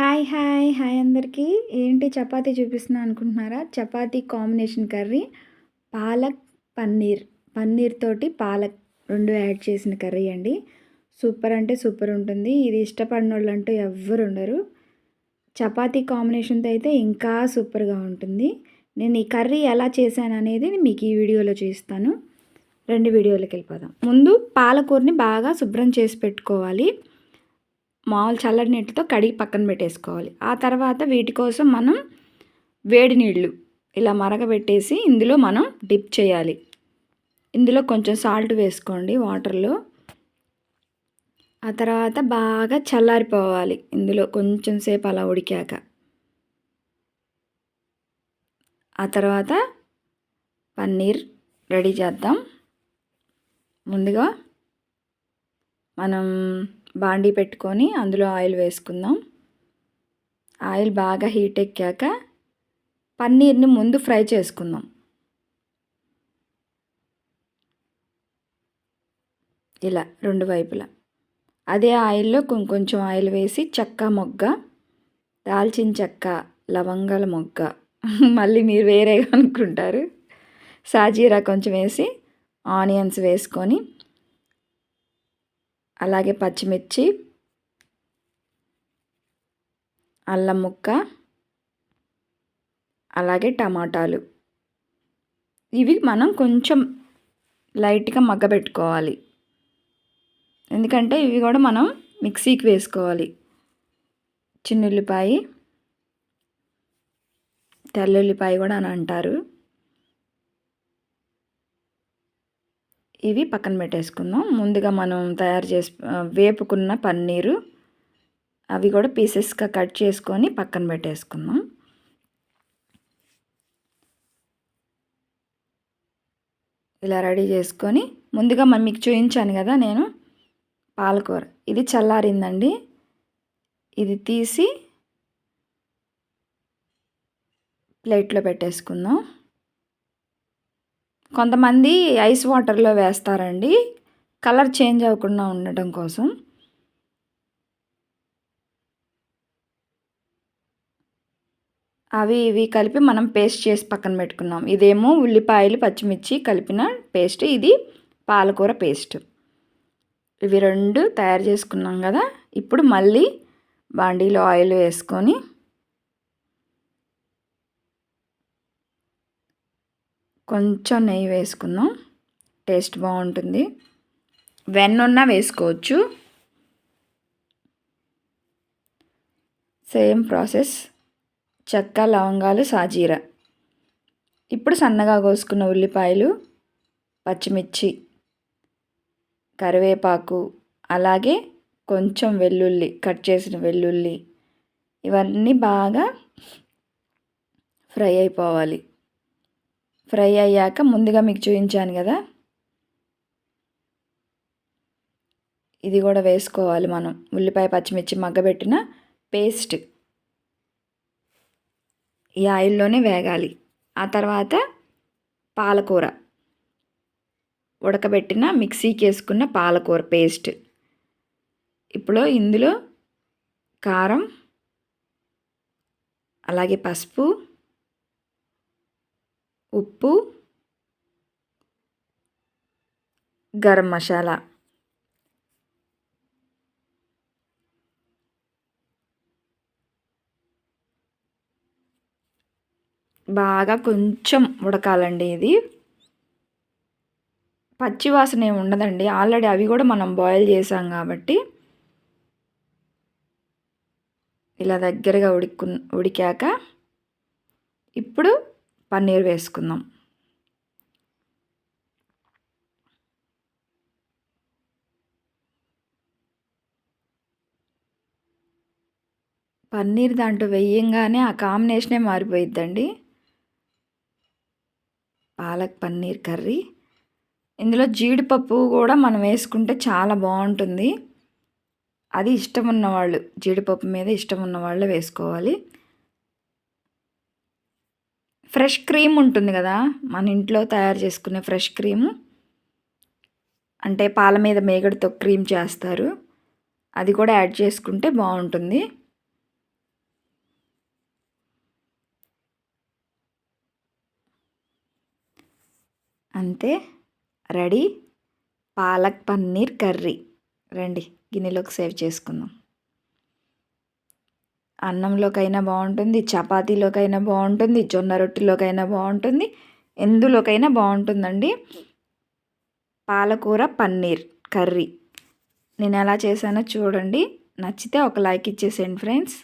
Hi hi hi అందరికీ. ఏంటి చపాతీ చూపిస్తున్నా అనుకుంటున్నారా? Chapati combination curry palak paneer. Paneer తోటి పాలక్ రెండు యాడ్ చేసిన కర్రీ అండి. సూపర్ అంటే సూపర్ ఉంటుంది. ఇది ఇష్టపడిన వాళ్ళు అంటూ ఎవ్వరు ఉండరు. చపాతీ కాంబినేషన్తో అయితే ఇంకా సూపర్గా ఉంటుంది. నేను ఈ కర్రీ ఎలా చేశాను అనేది మీకు ఈ వీడియోలో చూస్తాను రెండు వీడియోలోకి వెళ్ళిపోదాం. ముందు పాలకూరని బాగా శుభ్రం చేసి పెట్టుకోవాలి. మామూలు చల్లటి నీటితో కడిగి పక్కన పెట్టేసుకోవాలి. ఆ తర్వాత వీటి కోసం మనం వేడి నీళ్ళు ఇలా మరగబెట్టేసి ఇందులో మనం డిప్ చేయాలి. ఇందులో కొంచెం సాల్ట్ వేసుకోండి వాటర్లో. ఆ తర్వాత బాగా చల్లారిపోవాలి ఇందులో కొంచెం సేపు అలా ఉడికాక. ఆ తర్వాత పన్నీర్ రెడీ చేద్దాం. ముందుగా మనం బాండీ పెట్టుకొని అందులో ఆయిల్ వేసుకుందాం. ఆయిల్ బాగా హీట్ ఎక్కాక పన్నీర్ని ముందు ఫ్రై చేసుకుందాం. ఇలా రెండు వైపులా. అదే ఆయిల్లో కొంచెం ఆయిల్ వేసి చెక్క మొగ్గ దాల్చిన చెక్క లవంగాల మొగ్గ. మళ్ళీ మీరు వేరేగా అనుకుంటారు. సాజీరా కొంచెం వేసి ఆనియన్స్ వేసుకొని అలాగే పచ్చిమిర్చి అల్లం ముక్క అలాగే టమాటాలు. ఇవి మనం కొంచెం లైట్గా మగ్గబెట్టుకోవాలి. ఎందుకంటే ఇవి కూడా మనం మిక్సీకి వేసుకోవాలి. చిన్నుల్లిపాయ తెల్లుల్లిపాయ కూడా అని అంటారు. ఇవి పక్కన పెట్టేసుకుందాం. ముందుగా మనం తయారు చేసి వేపుకున్న పన్నీరు అవి కూడా పీసెస్గా కట్ చేసుకొని పక్కన పెట్టేసుకుందాం. ఇలా రెడీ చేసుకొని ముందుగా మనం మీకు చూపించాను కదా నేను పాలకూర. ఇది చల్లారిందండి. ఇది తీసి ప్లేట్లో పెట్టేసుకుందాం. కొంతమంది ఐస్ వాటర్లో వేస్తారండి. కలర్ చేంజ్ అవ్వకుండా ఉండటం కోసం. అవి ఇవి కలిపి మనం పేస్ట్ చేసి పక్కన పెట్టుకున్నాం. ఇదేమో ఉల్లిపాయలు పచ్చిమిర్చి కలిపిన పేస్ట్. ఇది పాలకూర పేస్ట్. ఇవి రెండు తయారు చేసుకున్నాం కదా. ఇప్పుడు మళ్ళీ బాండీలో ఆయిల్ వేసుకొని కొంచెం నెయ్యి వేసుకుందాం. టేస్ట్ బాగుంటుంది. వెన్నున్నా వేసుకోవచ్చు. Same process. చెక్క లవంగాలు సాజీర. ఇప్పుడు సన్నగా కోసుకున్న ఉల్లిపాయలు పచ్చిమిర్చి కరివేపాకు అలాగే కొంచెం వెల్లుల్లి కట్ చేసిన వెల్లుల్లి ఇవన్నీ బాగా ఫ్రై అయిపోవాలి. ఫ్రై అయ్యాక ముందుగా మీకు చూపించాను కదా. ఇది కూడా వేసుకోవాలి మనం. ఉల్లిపాయ పచ్చిమిర్చి మగ్గబెట్టిన పేస్ట్. ఈ ఆయిల్లోనే వేగాలి. ఆ తర్వాత పాలకూర. ఉడకబెట్టిన మిక్సీకి వేసుకున్న పాలకూర పేస్ట్. ఇప్పుడు ఇందులో కారం అలాగే పసుపు ఉప్పు గరం మసాలా. బాగా కొంచెం ఉడకాలండి ఇది. పచ్చివాసన ఏమి ఉండదండి. ఆల్రెడీ అవి కూడా మనం బాయిల్ చేసాం కాబట్టి ఇలా దగ్గరగా ఉడికు ఉడికాక ఇప్పుడు పన్నీర్ వేసుకుందాం. పన్నీర్ దాంట్లో వేయంగానే ఆ కాంబినేషనే మారిపోయిద్దండి. పాలక్ పన్నీర్ కర్రీ. ఇందులో జీడిపప్పు కూడా మనం వేసుకుంటే చాలా బాగుంటుంది. అది ఇష్టం ఉన్నవాళ్ళు జీడిపప్పు మీద ఇష్టం ఉన్నవాళ్ళు వేసుకోవాలి. ఫ్రెష్ క్రీమ్ ఉంటుంది కదా? మన ఇంట్లో తయారు చేసుకునే ఫ్రెష్ క్రీము. అంటే పాల మీద మేగడితో క్రీమ్ చేస్తారు. అది కూడా యాడ్ చేసుకుంటే బాగుంటుంది. అంతే. రెడీ. పాలక్ పన్నీర్ కర్రీ. రండి గిన్నెలోకి సేవ్ చేసుకుందాం. అన్నంలోకైనా బాగుంటుంది చపాతీలోకైనా బాగుంటుంది జొన్న రొట్టెలోకైనా బాగుంటుంది ఎందులోకైనా బాగుంటుందండి. పాలకూర పన్నీర్ కర్రీ. నేను ఎలా చేశానో చూడండి. నచ్చితే ఒక లైక్ ఇచ్చేసేయండి ఫ్రెండ్స్.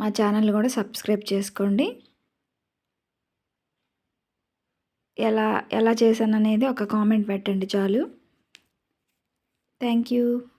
మా ఛానల్ కూడా సబ్స్క్రైబ్ చేసుకోండి. ఎలా ఎలా చేశాననేది ఒక కామెంట్ పెట్టండి చాలు. Thank you.